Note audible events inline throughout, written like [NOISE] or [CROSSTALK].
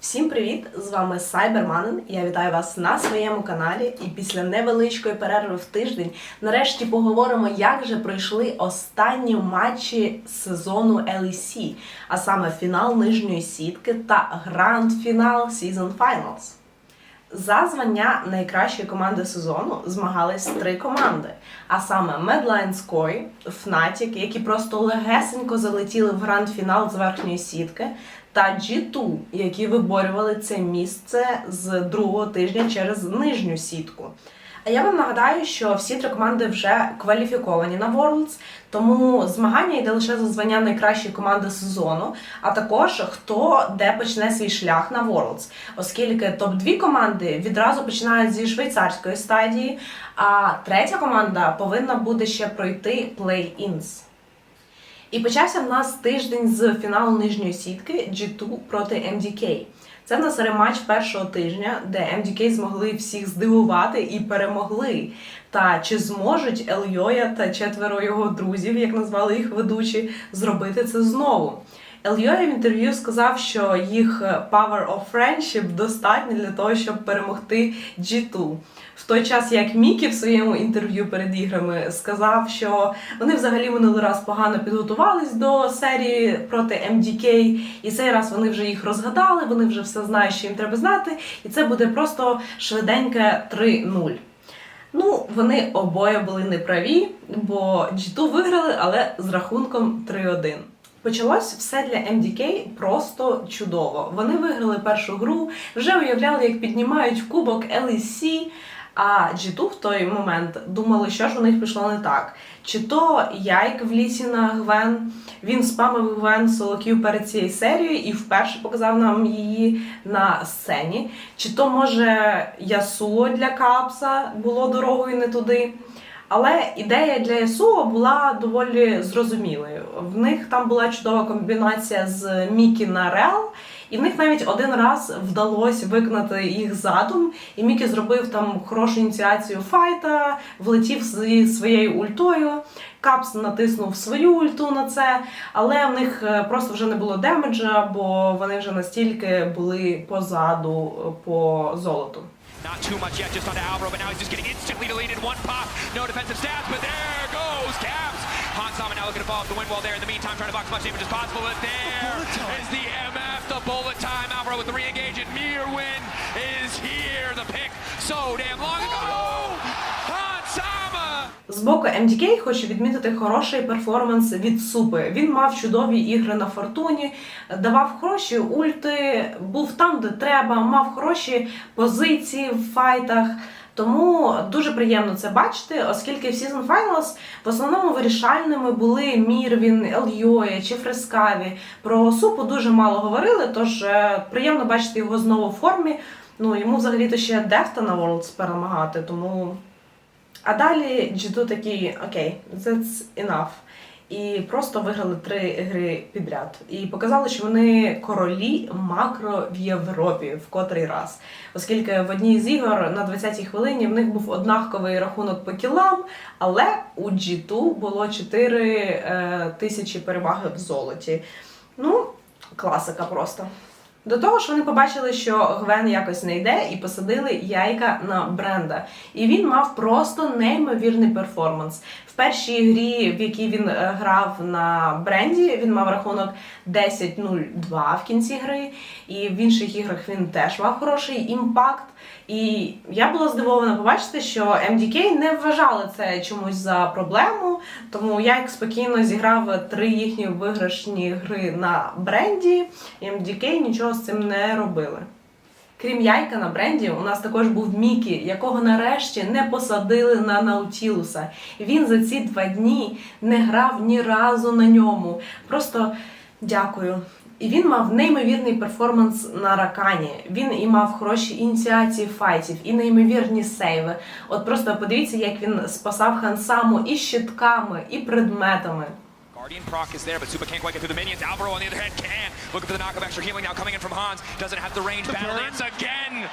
Всім привіт! З вами Сайберманен. Я вітаю вас на своєму каналі. І після невеличкої перерви в тиждень нарешті поговоримо, як же пройшли останні матчі сезону LEC, а саме фінал нижньої сітки та гранд-фінал Season Finals. За звання найкращої команди сезону змагались три команди, а саме Lions Koi, Fnatic, які просто легесенько залетіли в гранд-фінал з верхньої сітки, та G2, які виборювали це місце з другого тижня через нижню сітку. А я вам нагадаю, що всі три команди вже кваліфіковані на Worlds, тому змагання йде лише за звання найкращої команди сезону, а також хто де почне свій шлях на Worlds, оскільки топ-2 команди відразу починають зі швейцарської стадії, а третя команда повинна буде ще пройти плей-інс. І почався в нас тиждень з фіналу нижньої сітки G2 проти MDK. Це в нас рематч першого тижня, де MDK змогли всіх здивувати і перемогли. Та чи зможуть Ельйоя та четверо його друзів, як назвали їх ведучі, зробити це знову? Ельйоя в інтерв'ю сказав, що їх power of friendship достатньо для того, щоб перемогти G2. В той час як Мікі в своєму інтерв'ю перед іграми сказав, що вони взагалі минулий раз погано підготувались до серії проти MDK, і цей раз вони вже їх розгадали, вони вже все знають, що їм треба знати, і це буде просто швиденьке 3-0. Ну, вони обоє були неправі, бо G2 виграли, але з рахунком 3-1. Почалось все для MDK просто чудово. Вони виграли першу гру, вже уявляли, як піднімають кубок LEC, а G2 в той момент думали, що ж у них пішло не так. Чи то Яйк в лісі на Гвен, він спамив Гвен солоків перед цією серією і вперше показав нам її на сцені. Чи то, може, Ясуо для Капса було дорогою не туди. Але ідея для Ясуо була доволі зрозумілою. В них там була чудова комбінація з Мікі на Реал, і в них навіть один раз вдалося виконати їх задум. І Мікі зробив там хорошу ініціацію файта, влетів зі своєю ультою. Капс натиснув свою ульту на це, але в них е, просто вже не було демеджа, бо вони вже настільки були позаду е, по золоту. Not too much yet, just onto Alvaro, but now he's just getting instantly deleted. One pop, no defensive stats, but there goes Caps. Hans Sama now looking to follow up the wind wall there. In the meantime, trying to box as much damage as possible. But there is the MF, the bullet time. Alvaro with the re-engage, and Mirwin is here. The pick so damn long ago. Sama! З боку MDK хочу відмітити хороший перформанс від Супи. Він мав чудові ігри на фортуні, давав хороші ульти, був там, де треба, мав хороші позиції в файтах. Тому дуже приємно це бачити, оскільки в Season Finals в основному вирішальними були Мірвін, Ельйоя чи Фрескаві. Про Супу дуже мало говорили, тож е, приємно бачити його знову в формі. Ну йому взагалі-то ще Дефта на Worlds перемагати, тому а далі G2 такі, окей, that's enough. І просто виграли три гри підряд. І показали, що вони королі макро в Європі в котрий раз. Оскільки в одній з ігор на 20-й хвилині в них був однаковий рахунок по кілам, але у G2 було 4 е, тисячі переваги в золоті. Ну, класика просто. До того ж, вони побачили, що Гвен якось не йде, і посадили яйка на бренда. І він мав просто неймовірний перформанс. В першій грі, в якій він е, грав на бренді, він мав рахунок 10-0-2 в кінці гри. І в інших іграх він теж мав хороший імпакт. І я була здивована побачити, що MDK не вважали це чомусь за проблему. Тому я як спокійно зіграв три їхні виграшні гри на бренді, і MDK нічого з цим не робили. Крім яйка на бренді, у нас також був Мікі, якого нарешті не посадили на Наутілуса. Він за ці два дні не грав ні разу на ньому. Просто дякую. І він мав неймовірний перформанс на ракані. Він і мав хороші ініціації файтів, і неймовірні сейви. От просто подивіться, як він спасав Хансаму і щитками, і предметами. Guardian proc is there, but Supa can't quite get through the minions. Alvaro on the other hand can. Looking for the knock of extra healing now coming in from Hans. Doesn't have the range. The Battle Dance again.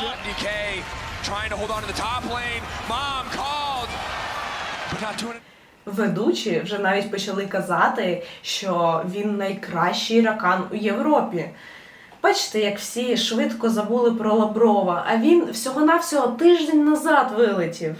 Not DK trying to hold on to the top lane. Mom called, but not doing it. ведучі вже навіть почали казати, що він найкращий ракан у Європі. Бачите, як всі швидко забули про Лаброва, а він всього-навсього тиждень назад вилетів.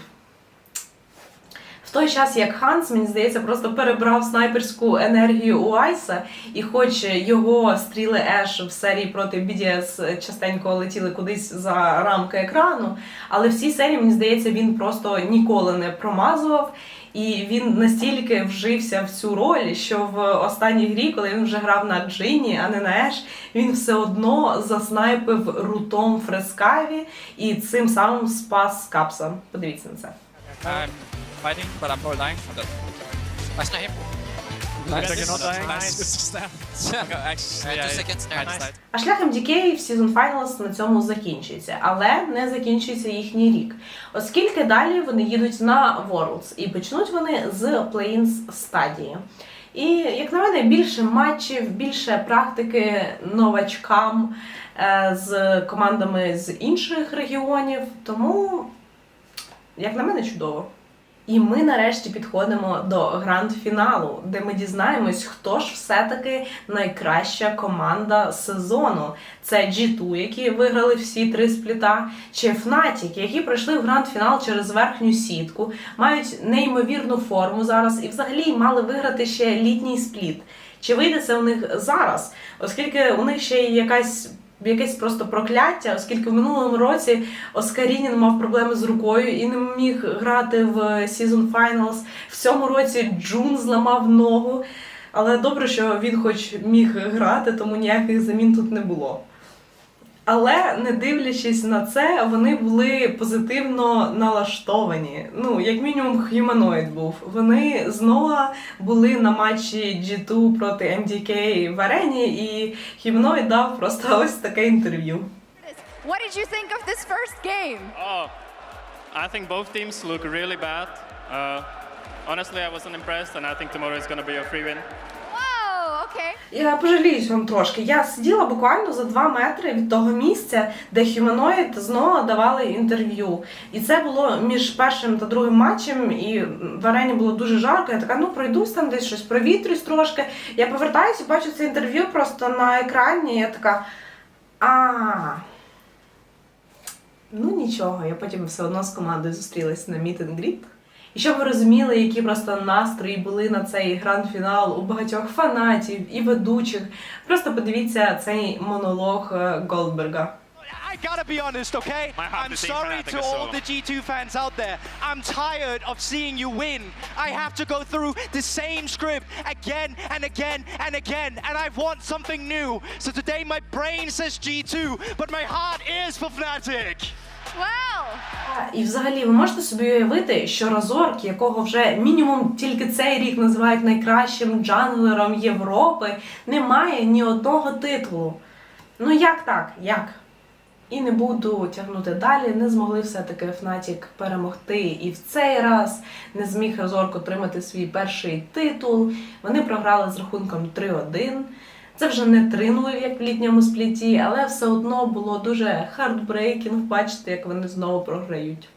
В той час як Ханс, мені здається, просто перебрав снайперську енергію у Айса, і хоч його стріли Еш в серії проти BDS частенько летіли кудись за рамки екрану, але в цій серії, мені здається, він просто ніколи не промазував. І він настільки вжився в цю роль, що в останній грі, коли він вже грав на Джині, а не на Еш, він все одно заснайпив рутом Фрескаві і цим самим спас Капса. Подивіться на це. Fighting, but I'm probably dying. I'm dead. Nice not him. Nice. Nice. [LAUGHS] Two seconds there. А шлях MDK в Season Finals на цьому закінчується, але не закінчується їхній рік, оскільки далі вони їдуть на Worlds і почнуть вони з Play-ins стадії. І, як на мене, більше матчів, більше практики новачкам е, з командами з інших регіонів. Тому, як на мене, чудово. І ми нарешті підходимо до гранд-фіналу, де ми дізнаємось, хто ж все-таки найкраща команда сезону. Це G2, які виграли всі три спліта, чи Fnatic, які пройшли в гранд-фінал через верхню сітку, мають неймовірну форму зараз і взагалі мали виграти ще літній спліт. Чи вийде це у них зараз? Оскільки у них ще є якась. Якесь просто прокляття, оскільки в минулому році Оскарінін мав проблеми з рукою і не міг грати в Season Finals. В цьому році Джун зламав ногу. Але добре, що він хоч міг грати, тому ніяких замін тут не було. Але не дивлячись на це, вони були позитивно налаштовані. Ну, як мінімум, Х'юманоїд був. Вони знову були на матчі G2 проти MDK в арені, і Х'юманоїд дав просто [LAUGHS] ось таке інтерв'ю. What did you think of this first game? Oh, I think both teams look really bad. Uh, honestly, I wasn't impressed, and I think tomorrow is going to be a free win. Я пожаліюсь вам трошки. Я сиділа буквально за два метри від того місця, де Хюманоїд знову давали інтерв'ю. І це було між першим та другим матчем, і в арені було дуже жарко. Я така, ну пройдусь там десь щось провітрюсь трошки. Я повертаюся, бачу це інтерв'ю просто на екрані. Я така. А. Ну нічого, я потім все одно з командою зустрілась на Greet. І щоб ви розуміли, які просто настрої були на цей гранд-фінал у багатьох фанатів і ведучих, просто подивіться цей монолог е, Голдберга. I gotta be honest, okay? I'm sorry to all the G2 fans out there. I'm tired of seeing you win. I have to go through the same script again and again and again, and I want something new. So today my brain says G2, but my heart is for Fnatic. І взагалі ви можете собі уявити, що Разорк, якого вже мінімум тільки цей рік називають найкращим джанглером Європи, не має ні одного титулу. Ну як так? Як? І не буду тягнути далі. Не змогли все-таки Fnatic перемогти. І в цей раз не зміг Разорк отримати свій перший титул. Вони програли з рахунком 3-1. Це вже не 3-0, як в літньому спліті, але все одно було дуже хардбрейкінг бачити, як вони знову програють.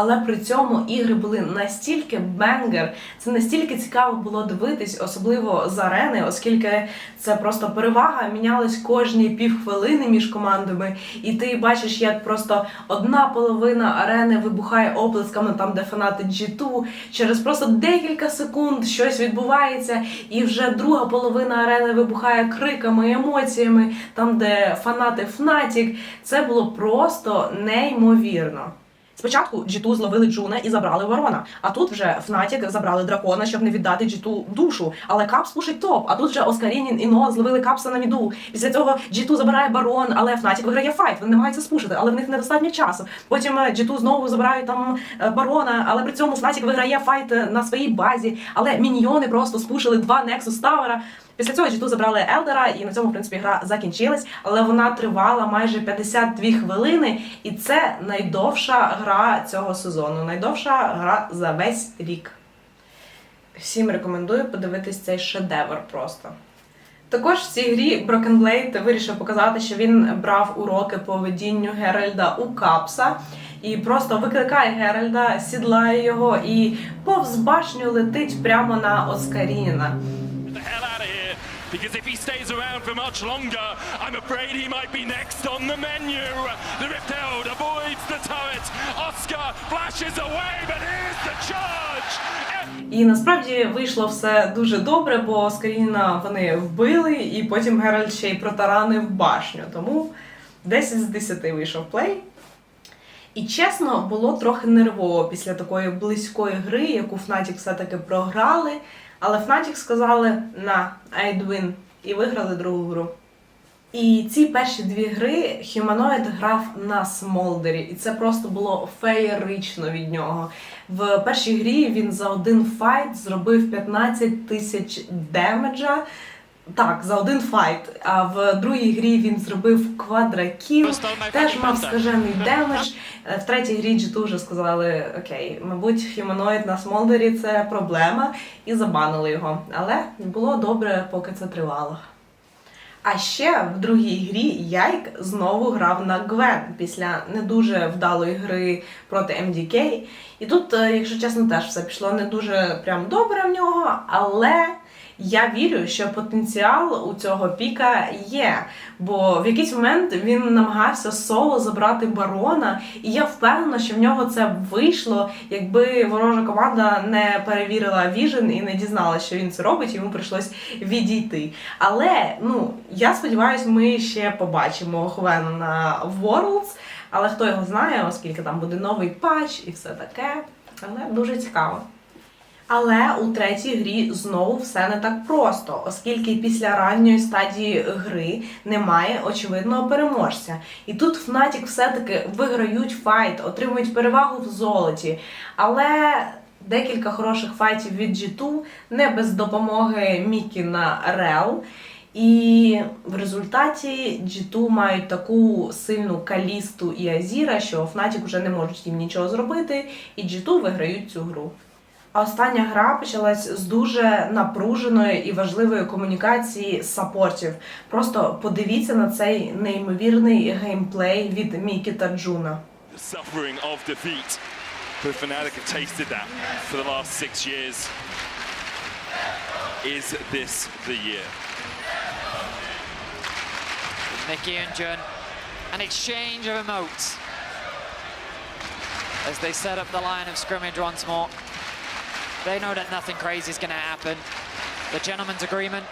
Але при цьому ігри були настільки бенгер, це настільки цікаво було дивитись, особливо з арени, оскільки це просто перевага мінялась кожні півхвилини між командами, і ти бачиш, як просто одна половина арени вибухає оплесками, там де фанати G2, через просто декілька секунд щось відбувається, і вже друга половина арени вибухає криками, емоціями, там де фанати Fnatic. Це було просто неймовірно. Спочатку G2 зловили Джуна і забрали ворона. А тут вже Fnatic забрали дракона, щоб не віддати G2 душу. Але Капс пушить топ. А тут вже Оскарінін і Ноа зловили Капса на міду. Після цього G2 забирає барон, але Fnatic виграє файт. Вони намагаються спушити, але в них недостатньо часу. Потім е, G2 знову забирають там е, барона, але при цьому Fnatic виграє файт е, на своїй базі. Але міньйони просто спушили два Nexus Tower. Після цього G2 забрали Елдера, і на цьому, в принципі, гра закінчилась, але вона тривала майже 52 хвилини, і це найдовша гра цього сезону, найдовша гра за весь рік. Всім рекомендую подивитись цей шедевр просто. Також в цій грі Broken Blade вирішив показати, що він брав уроки по ведінню Геральда у Капса. і просто викликає Геральда, сідлає його і повз башню летить прямо на Оскаріна. Because if he stays around for much longer, I'm afraid he might be next on the menu. The Ripped avoids the turret. Oscar flashes away, but here's the charge. І насправді вийшло все дуже добре, бо Скаріна вони вбили, і потім Геральт ще й протаранив башню. Тому 10 з 10 вийшов плей. І чесно, було трохи нервово після такої близької гри, яку Fnatic все-таки програли. Але Fnatic сказали на Айдвін і виграли другу гру. І ці перші дві гри Humanoid грав на Смолдері, і це просто було феєрично від нього. В першій грі він за один файт зробив 15 тисяч демеджа. Так, за один файт. А в другій грі він зробив квадракіл, теж мав скажений демедж. Е, В третій грі G2 вже сказали: окей, мабуть, Humanoid на Смолдері це проблема, і забанили його. Але було добре, поки це тривало. А ще в другій грі Яйк знову грав на Гвен після не дуже вдалої гри проти MDK. І тут, е, якщо чесно, теж все пішло не дуже прям добре в нього, але я вірю, що потенціал у цього піка є. Бо в якийсь момент він намагався соло забрати барона, і я впевнена, що в нього це вийшло, якби ворожа команда не перевірила Vision і не дізналася, що він це робить, йому прийшлось відійти. Але ну я сподіваюся, ми ще побачимо Хвена на Worlds, але хто його знає, оскільки там буде новий патч і все таке. Але дуже цікаво. Але у третій грі знову все не так просто, оскільки після ранньої стадії гри немає очевидного переможця. І тут Fnatic все-таки виграють файт, отримують перевагу в золоті. Але декілька хороших файтів від G2 не без допомоги Мікі на Рел. І в результаті G2 мають таку сильну калісту і Азіра, що Fnatic вже не можуть їм нічого зробити, і G2 виграють цю гру. А остання гра почалась з дуже напруженої і важливої комунікації саппортів. Просто подивіться на цей неймовірний геймплей від Мікі та Джуна. The suffering of defeat. But Fnatic have tasted that for the last six years. Is this the year? Mickey and Jun. An exchange of emotes as they set up the line of scrimmage once more. They know that nothing crazy is going to happen. The gentleman's agreement.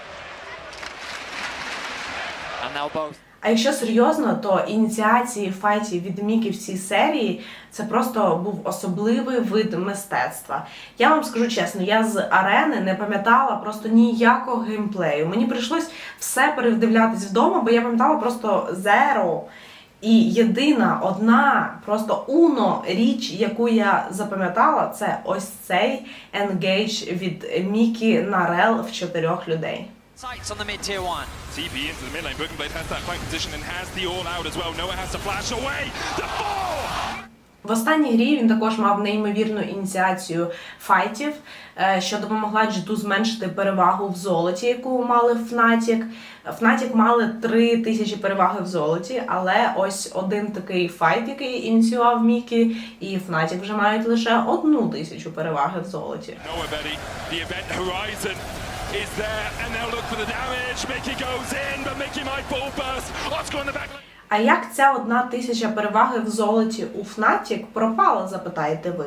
And they'll both. А якщо серйозно, то ініціації файтів від Мікі в цій серії це просто був особливий вид мистецтва. Я вам скажу чесно, я з арени не пам'ятала просто ніякого геймплею. Мені прийшлось все перевдивлятись вдома, бо я пам'ятала просто зеро. І єдина одна просто уно річ, яку я запам'ятала, це ось цей енгейдж від Мікі на рел в чотирьох людей. Sights on the mid tier one. TP into the mid lane. Brookenblade has that fight position and has the all out as well. Noah has to flash away. The four! В останній грі він також мав неймовірну ініціацію файтів, е, що допомогла G2 зменшити перевагу в золоті, яку мали Fnatic. Fnatic мали 3 тисячі переваги в золоті, але ось один такий файт, який ініціював Мікі, і Fnatic вже мають лише одну тисячу переваги в золоті. Is there, and they'll look for the damage. Mickey goes in, but Mickey might full burst. Oscar on the back. А як ця одна тисяча переваги в золоті у Fnatic пропала, запитаєте ви?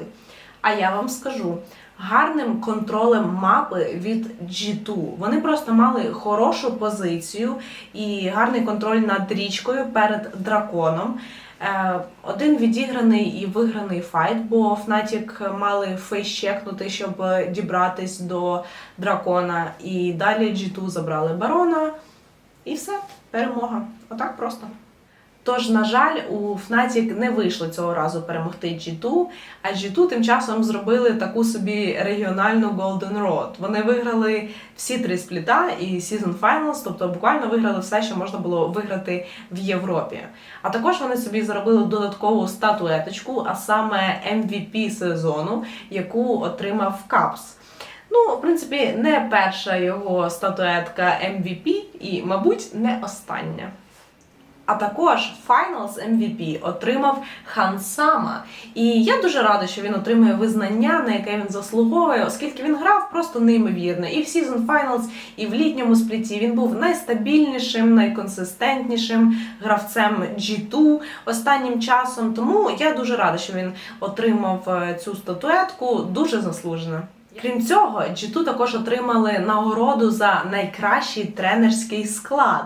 А я вам скажу. Гарним контролем мапи від G2. Вони просто мали хорошу позицію і гарний контроль над річкою перед драконом. Е, Один відіграний і виграний файт, бо Fnatic мали фейс-чекнути, щоб дібратись до дракона. І далі G2 забрали барона. І все, перемога. Отак просто. Тож, на жаль, у Fnatic не вийшло цього разу перемогти G2, а G2 тим часом зробили таку собі регіональну Golden Road. Вони виграли всі три спліта і Season Finals, тобто буквально виграли все, що можна було виграти в Європі. А також вони собі заробили додаткову статуеточку, а саме MVP сезону, яку отримав Капс. Ну, в принципі, не перша його статуетка MVP і, мабуть, не остання. А також Finals MVP отримав Хан Сама. І я дуже рада, що він отримує визнання, на яке він заслуговує, оскільки він грав просто неймовірно. І в Season Finals, і в літньому спліті він був найстабільнішим, найконсистентнішим гравцем G2 останнім часом. Тому я дуже рада, що він отримав е, цю статуетку. Дуже заслужено. Крім цього, G2 також отримали нагороду за найкращий тренерський склад.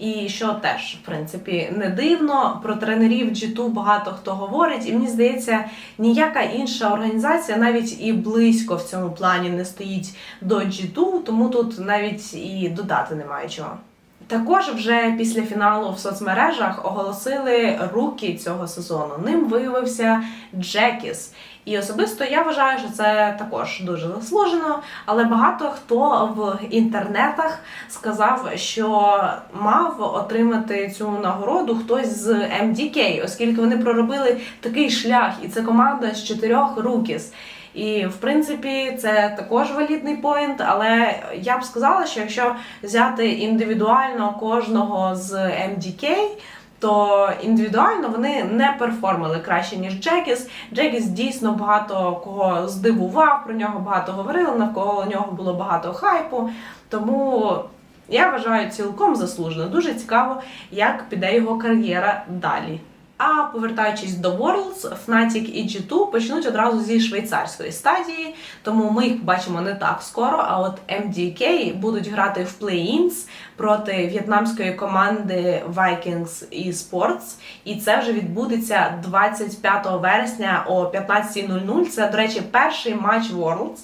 І що теж, в принципі, не дивно, про тренерів G2 багато хто говорить, і мені здається, ніяка інша організація навіть і близько в цьому плані не стоїть до G2, тому тут навіть і додати немає чого. Також вже після фіналу в соцмережах оголосили руки цього сезону. Ним виявився Джекіс. І особисто я вважаю, що це також дуже заслужено. Але багато хто в інтернетах сказав, що мав отримати цю нагороду хтось з MDK, оскільки вони проробили такий шлях, і це команда з чотирьох рукіс. І в принципі це також валідний поінт, але я б сказала, що якщо взяти індивідуально кожного з MDK, то індивідуально вони не перформили краще, ніж Джекіс. Джекіс дійсно багато кого здивував, про нього багато говорили, навколо нього було багато хайпу. Тому я вважаю цілком заслужено. Дуже цікаво, як піде його кар'єра далі. А повертаючись до Worlds, Fnatic і G2 почнуть одразу зі швейцарської стадії, тому ми їх бачимо не так скоро. А от MDK будуть грати в плей-інс проти в'єтнамської команди Vikings eSports. І це вже відбудеться 25 вересня о 15.00. Це, до речі, перший матч Worlds.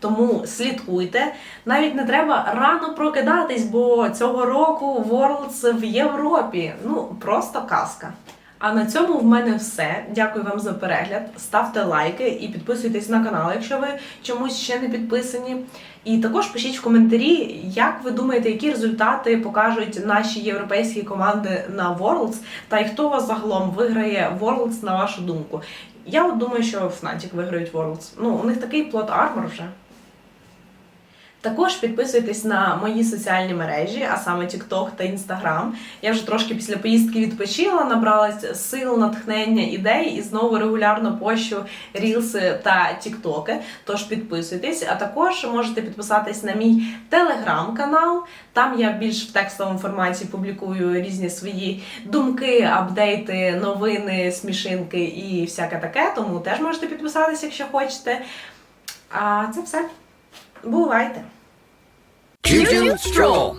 Тому слідкуйте. Навіть не треба рано прокидатись, бо цього року Worlds в Європі. Ну просто казка. А на цьому в мене все. Дякую вам за перегляд. Ставте лайки і підписуйтесь на канал, якщо ви чомусь ще не підписані. І також пишіть в коментарі, як ви думаєте, які результати покажуть наші європейські команди на Worlds, та й хто вас загалом виграє Worlds, на вашу думку. Я от думаю, що Fnatic виграють Worlds. Ну, у них такий плот армор вже. Також підписуйтесь на мої соціальні мережі, а саме TikTok та Instagram. Я вже трошки після поїздки відпочила, набралась сил, натхнення, ідей і знову регулярно пощу рілси та тіктоки. Тож підписуйтесь, а також можете підписатись на мій телеграм-канал. Там я більш в текстовому форматі публікую різні свої думки, апдейти, новини, смішинки і всяке таке. Тому теж можете підписатись, якщо хочете. А це все. Бувайте! Juju Stroll.